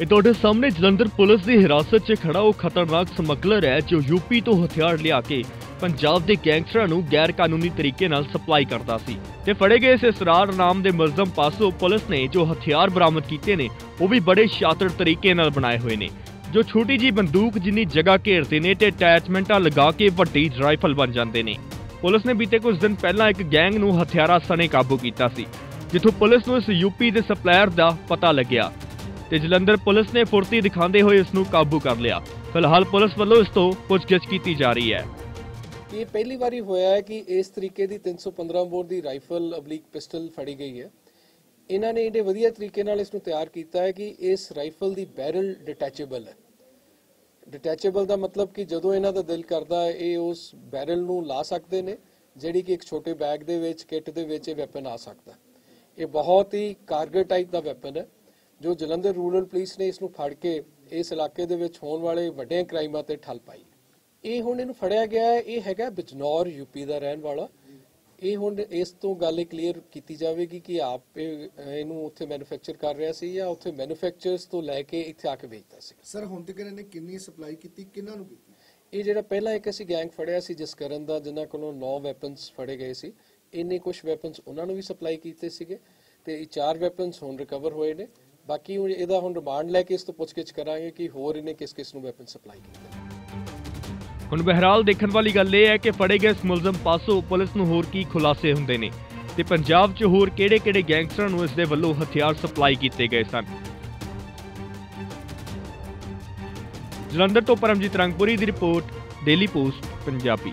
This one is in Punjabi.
ਇਹ ਤੁਹਾਡੇ ਸਾਹਮਣੇ ਜਲੰਧਰ ਪੁਲਿਸ ਦੀ ਹਿਰਾਸਤ 'ਚ ਖੜਾ ਉਹ ਖਤਰਨਾਕ ਸਮਗਲਰ ਹੈ ਜੋ ਯੂਪੀ ਤੋਂ ਹਥਿਆਰ ਲਿਆ ਕੇ ਪੰਜਾਬ ਦੇ ਗੈਂਗਸਟਰਾਂ ਨੂੰ ਗੈਰ ਕਾਨੂੰਨੀ ਤਰੀਕੇ ਨਾਲ ਸਪਲਾਈ ਕਰਦਾ ਸੀ। ਤੇ ਫੜੇ ਗਏ ਇਸ ਇਸਰਾਰ ਨਾਮ ਦੇ ਮੁਲਜ਼ਮ ਪਾਸੋਂ ਪੁਲਿਸ ਨੇ ਜੋ ਹਥਿਆਰ ਬਰਾਮਦ ਕੀਤੇ ਨੇ, ਉਹ ਵੀ ਬੜੇ ਸ਼ਾਤਰ ਤਰੀਕੇ ਨਾਲ ਬਣਾਏ ਹੋਏ ਨੇ। ਜੋ ਛੋਟੀ ਜੀ ਬੰਦੂਕ ਜਿੰਨੀ ਜਗ੍ਹਾ ਘੇਰਦੇ ਨੇ ਤੇ ਅਟੈਚਮੈਂਟਾਂ ਲਗਾ ਕੇ ਵੱਡੀ ਰਾਈਫਲ ਬਣ ਜਾਂਦੇ ਨੇ। ਪੁਲਿਸ ਨੇ ਬੀਤੇ ਕੁਝ ਦਿਨ ਪਹਿਲਾਂ ਇੱਕ ਗੈਂਗ ਨੂੰ ਹਥਿਆਰਾਂ ਸਣੇ ਕਾਬੂ ਕੀਤਾ ਸੀ, ਜਿੱਥੋਂ ਪੁਲਿਸ ਨੂੰ ਇਸ ਯੂਪੀ ਦੇ ਸਪਲਾਇਰ ਦਾ ਪਤਾ ਲੱਗਿਆ। ਤੇ ਜਲੰਧਰ ਪੁਲਿਸ ਨੇ ਫੁਰਤੀ ਦਿਖਾਉਂਦੇ ਹੋਏ ਇਸ ਨੂੰ ਕਾਬੂ ਕਰ ਲਿਆ। ਫਿਲਹਾਲ ਪੁਲਿਸ ਵੱਲੋਂ ਇਸ ਤੋਂ ਪੁੱਛਗਿੱਛ ਕੀਤੀ ਜਾ ਰਹੀ ਹੈ। ਇਹ ਪਹਿਲੀ ਵਾਰੀ ਹੋਇਆ ਹੈ ਕਿ ਇਸ ਤਰੀਕੇ ਦੀ 315 ਬੋਰ ਦੀ ਰਾਈਫਲ ਅਬਲੀਕ ਪਿਸਟਲ ਫੜੀ ਗਈ ਹੈ। ਇਹਨਾਂ ਨੇ ਇਹਦੇ ਵਧੀਆ ਤਰੀਕੇ ਨਾਲ ਇਸ ਨੂੰ ਤਿਆਰ ਕੀਤਾ ਹੈ ਕਿ ਇਸ ਰਾਈਫਲ ਦੀ ਬੈਰਲ ਡਿਟੈਚੇਬਲ ਹੈ। ਡਿਟੈਚੇਬਲ ਦਾ ਮਤਲਬ ਕਿ ਜਦੋਂ ਇਹਨਾਂ ਦਾ ਦਿਲ ਕਰਦਾ ਹੈ, ਇਹ ਉਸ ਬੈਰਲ ਨੂੰ ਲਾ ਸਕਦੇ ਨੇ, ਜਿਹੜੀ ਕਿ ਇੱਕ ਛੋਟੇ ਬੈਗ ਦੇ ਵਿੱਚ, ਕਿੱਟ ਦੇ ਵਿੱਚ ਇਹ ਵੈਪਨ ਆ ਸਕਦਾ ਇਹ ਬਹੁਤ ਹੀ ਕਾਰਗਰ ਟਾਈਪ ਦਾ ਵੈਪਨ ਹੈ। ਜੋ ਜਲੰਧਰ ਰੂਰਲ ਪੁਲਿਸ ਨੇ ਇਸ ਨੂੰ ਫੜ ਕੇ ਇਸ ਇਲਾਕੇ ਦੇ ਵਿੱਚ ਹੋਣ ਵਾਲੇ ਵੱਡੇ ਕ੍ਰਾਈਮਾਂ ਤੇ ਠੱਲ ਪਾਈ। ਇਹ ਹੁਣ ਇਹਨੂੰ ਫੜਿਆ ਗਿਆ ਹੈ ਇਹ ਹੈਗਾ ਬਿਜਨੌਰ ਯੂਪੀ ਦਾ ਰਹਿਣ ਵਾਲਾ। ਇਹ ਹੁਣ ਇਸ ਤੋਂ ਗੱਲ ਕਲੀਅਰ ਕੀਤੀ ਜਾਵੇਗੀ ਕਿ ਆਪ ਇਹ- ਇਹਨੂੰ ਉੱਥੇ ਮੈਨੂਫੈਕਚਰ ਕਰ ਰਿਹਾ ਸੀ ਜਾਂ ਉੱਥੇ ਮੈਨੂਫੈਕਚਰਰਸ ਤੋਂ ਲੈ ਕੇ ਇੱਥੇ ਆ ਕੇ ਵੇਚਦਾ ਸੀ। ਸਰ ਹੁਣ ਤੱਕ ਇਹਨਾਂ ਕਿੰਨੀ ਸਪਲਾਈ ਕੀਤੀ ਕਿੰਨਾਂ ਨੂੰ ਕੀਤੀ? ਇਹ ਜਿਹੜਾ ਪਹਿਲਾਂ ਇੱਕ ਅਸੀਂ ਗੈਂਗ ਫੜਿਆ ਸੀ ਜਿਸ ਕਰਨ ਦਾ ਜਿਨ੍ਹਾਂ ਕੋਲੋਂ 9 ਵੈਪਨਸ ਫੜੇ ਗਏ ਸੀ ਇਹਨੇ ਕੁਝ ਵੈਪਨਸ ਉਹਨਾਂ ਨੂੰ ਵੀ ਸਪਲਾਈ ਕੀਤੇ ਸੀਗੇ ਤੇ ਇਹ ਚਾਰ ਵੈਪਨਸ ਹੁਣ ਰਿਕਵਰ ਹੋਏ ਨੇ। ਬਾਕੀ ਹੁਣ ਇਹਦਾ ਹੁਣ ਰਿਮਾਂਡ ਲੈ ਕੇ ਇਸ ਤੋਂ ਪੁੱਛਗਿੱਛ ਕਰਾਂਗੇ ਕਿ ਹੋਰ ਇਹਨੇ ਕਿਸ ਕਿਸ ਨੂੰ ਵੈਪਨ ਸਪਲਾਈ ਕੀਤੇ ਹੁਣ ਬਹਿਰਾਲ ਦੇਖਣ ਵਾਲੀ ਗੱਲ ਇਹ ਹੈ ਕਿ ਫੜੇ ਗਏ ਇਸ ਮੁਲਜ਼ਮ ਪਾਸੋਂ ਪੁਲਿਸ ਨੂੰ ਹੋਰ ਕੀ ਖੁਲਾਸੇ ਹੁੰਦੇ ਨੇ ਤੇ ਪੰਜਾਬ 'ਚ ਹੋਰ ਕਿਹੜੇ-ਕਿਹੜੇ ਗੈਂਗਸਟਰਾਂ ਨੂੰ ਇਸ ਦੇ ਵੱਲੋਂ ਹਥਿਆਰ ਸਪਲਾਈ ਕੀਤੇ ਗਏ ਸਨ? ਜਲੰਧਰ ਤੋਂ ਪਰਮਜੀਤ ਰੰਗਪੁਰੀ ਦੀ ਰਿਪੋਰਟ ਡੇਲੀ ਪੋਸਟ ਪੰਜਾਬੀ।